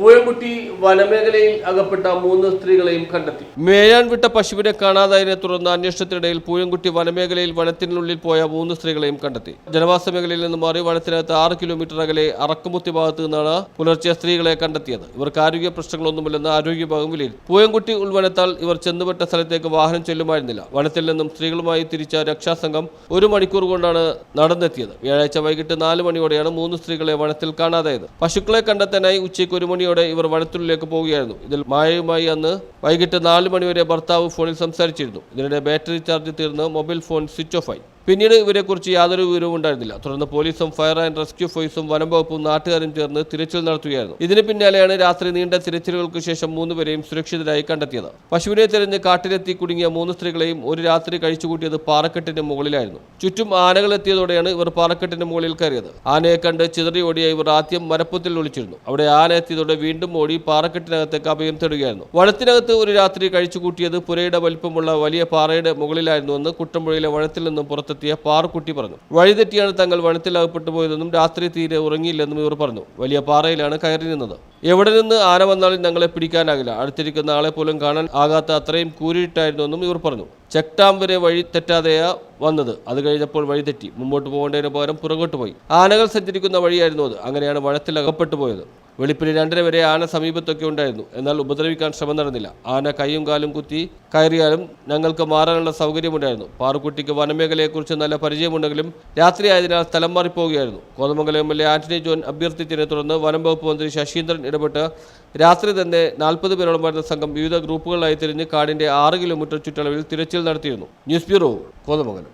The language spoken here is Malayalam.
പൂയംകുട്ടി വനമേഖലയിൽ അകപ്പെട്ട മൂന്ന് സ്ത്രീകളെയും കണ്ടെത്തി. മേയാൻ വിട്ട പശുവിനെ കാണാതായതിനെ തുടർന്ന് അന്വേഷണത്തിനിടയിൽ പൂയംകുട്ടി വനമേഖലയിൽ വനത്തിനുള്ളിൽ പോയ മൂന്ന് സ്ത്രീകളെയും കണ്ടെത്തി. ജനവാസ മേഖലയിൽ നിന്ന് മാറി വനത്തിനകത്ത് ആറ് കിലോമീറ്റർ അകലെ അറക്കുമുത്തി ഭാഗത്ത് നിന്നാണ് പുലർച്ചെ സ്ത്രീകളെ കണ്ടെത്തിയത്. ഇവർക്ക് ആരോഗ്യ പ്രശ്നങ്ങളൊന്നുമില്ലെന്ന് ആരോഗ്യ വിഭാഗം വിലയിരുത്തി. പൂയംകുട്ടി ഉൾവനത്താൽ ഇവർ ചെന്നുപെട്ട സ്ഥലത്തേക്ക് വാഹനം ചെല്ലുമായിരുന്നില്ല. വനത്തിൽ നിന്നും സ്ത്രീകളുമായി തിരിച്ച രക്ഷാസംഘം ഒരു മണിക്കൂർ കൊണ്ടാണ് നടന്നെത്തിയത്. വ്യാഴാഴ്ച വൈകിട്ട് നാല് മണിയോടെയാണ് മൂന്ന് സ്ത്രീകളെ വനത്തിൽ കാണാതായത്. പശുക്കളെ കണ്ടെത്താനായി ഉച്ചയ്ക്ക് ഒരു മണിയോടെ ഇവർ വനത്തിനുള്ളിലേക്ക് പോവുകയായിരുന്നു. ഇതിൽ മായയുമായി അന്ന് വൈകിട്ട് നാല് മണിവരെ ഭർത്താവ് ഫോണിൽ സംസാരിച്ചിരുന്നു. ഇതിനിടെ ബാറ്ററി ചാർജ് തീർന്ന് മൊബൈൽ ഫോൺ സ്വിച്ച് ഓഫായി പിന്നീട് ഇവരെക്കുറിച്ച് യാതൊരു വിവരവും ഉണ്ടായിരുന്നില്ല. തുടർന്ന് പോലീസും ഫയർ ആൻഡ് റെസ്ക്യൂ ഫോഴ്സും വനം വകുപ്പും നാട്ടുകാരും ചേർന്ന് തിരച്ചിൽ നടത്തുകയായിരുന്നു. ഇതിന് പിന്നാലെയാണ് രാത്രി നീണ്ട തിരച്ചിലുകൾക്ക് ശേഷം മൂന്നുപേരെയും സുരക്ഷിതരായി കണ്ടെത്തിയത്. പശുവിനെ തിരഞ്ഞ് കാട്ടിലെത്തി കുടുങ്ങിയ മൂന്ന് സ്ത്രീകളെയും ഒരു രാത്രി കഴിച്ചുകൂട്ടിയത് പാറക്കെട്ടിന്റെ മുകളിലായിരുന്നു. ചുറ്റും ആനകളെത്തിയതോടെയാണ് ഇവർ പാറക്കെട്ടിന്റെ മുകളിൽ കയറിയത്. ആനയെ കണ്ട് ചിതറി ഓടിയ ഇവർ ആദ്യം മരപ്പത്തിൽ ഒളിച്ചിരുന്നു. അവിടെ ആന എത്തിയതോടെ വീണ്ടും ഓടി പാറക്കെട്ടിനകത്തേക്ക് അഭയം തേടുകയായിരുന്നു. വളത്തിനകത്ത് ഒരു രാത്രി കഴിച്ചുകൂട്ടിയത് പുരയുടെ വലിപ്പമുള്ള വലിയ പാറയുടെ മുകളിലായിരുന്നുവെന്ന് കുട്ടമ്പുഴയിലെ വഴത്തിൽ നിന്നും പുറത്തെത്തിയ പാറുക്കുട്ടി പറഞ്ഞു. വഴിതെറ്റിയാണ് തങ്ങൾ വനത്തിൽ അകപ്പെട്ടു പോയതെന്നും രാത്രി തീരെ ഉറങ്ങിയില്ലെന്നും ഇവർ പറഞ്ഞു. വലിയ പാറയിലാണ് കയറി നിന്നത്. എവിടെ നിന്ന് ആന വന്നാലും ഞങ്ങളെ പിടിക്കാനാകില്ല. അടുത്തിരിക്കുന്ന ആളെ പോലും കാണാൻ ആകാത്ത അത്രയും കൂരിയിട്ടായിരുന്നുവെന്നും ഇവർ പറഞ്ഞു. ചെക്ടാം വരെ വഴി തെറ്റാതെയാ വന്നത്. അത് കഴിഞ്ഞപ്പോൾ വഴിതെറ്റി മുമ്പോട്ട് പോകേണ്ടതിന് പകരം പുറകോട്ട് പോയി. ആനകൾ സഞ്ചരിക്കുന്ന വഴിയായിരുന്നു അത്. അങ്ങനെയാണ് വനത്തിൽ അകപ്പെട്ടു പോയത്. വെളുപ്പിന് രണ്ടര വരെ ആന സമീപത്തൊക്കെ ഉണ്ടായിരുന്നു. എന്നാൽ ഉപദ്രവിക്കാൻ ശ്രമം നടന്നില്ല. ആന കൈയും കാലും കുത്തി കയറിയാലും ഞങ്ങൾക്ക് മാറാനുള്ള സൗകര്യമുണ്ടായിരുന്നു. പാറുക്കുട്ടിക്ക് വനമേഖലയെക്കുറിച്ച് നല്ല പരിചയമുണ്ടെങ്കിലും രാത്രി ആയതിനാൽ സ്ഥലം മാറിപ്പോവുകയായിരുന്നു. Kothamangalam M L A Antony John അഭ്യർത്ഥിച്ചതിനെ തുടർന്ന് വനം വകുപ്പ് മന്ത്രി ശശീന്ദ്രൻ ഇടപെട്ട് രാത്രി തന്നെ നാൽപ്പത് പേരോളം വരുന്ന സംഘം വിവിധ ഗ്രൂപ്പുകളായി തിരിഞ്ഞ് കാടിന്റെ ആറ് കിലോമീറ്റർ ചുറ്റളവിൽ തിരച്ചിൽ നടത്തിയിരുന്നു. News bureau Kothamangalam.